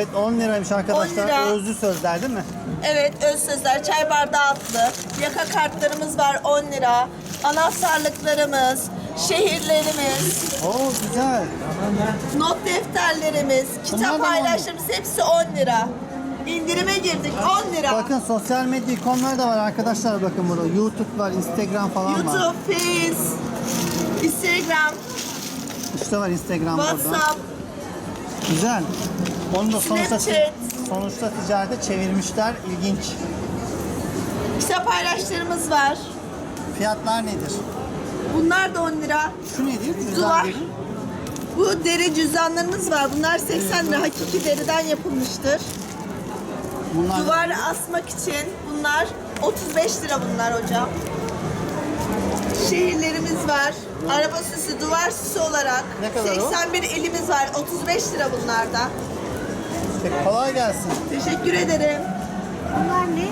Evet 10 liraymış arkadaşlar. 10 lira. Özlü sözler değil mi? Evet öz sözler çay bardağı atlı. Yaka kartlarımız var 10 lira. Anahtarlıklarımız, şehirlerimiz, Oo güzel. not defterlerimiz, Bunlar da kitap mı on lira? paylaşımız hepsi 10 lira. İndirime girdik 10 lira. Bakın sosyal medya ikonları da var arkadaşlar bakın burada. YouTube var, Instagram falan var. YouTube, Face, Instagram, İşte var Instagram burada. WhatsApp, Güzel. Onu da sonuçta Snapchat. sonuçta ticarete çevirmişler. İlginç. kitap paylaşlarımız var. Fiyatlar nedir? Bunlar da 10 lira. Şu nedir? Cüzdan Duvar. Bu deri cüzdanlarımız var. Bunlar 80 lira. Hakiki deriden yapılmıştır. Bunlar Duvar asmak için bunlar 35 lira bunlar hocam. Şehirlerimiz var. Araba süsü, duvar süsü olarak. Ne kadar o? 81 elimiz var. 35 lira bunlarda. Kolay gelsin. Teşekkür ederim. Bunlar ne?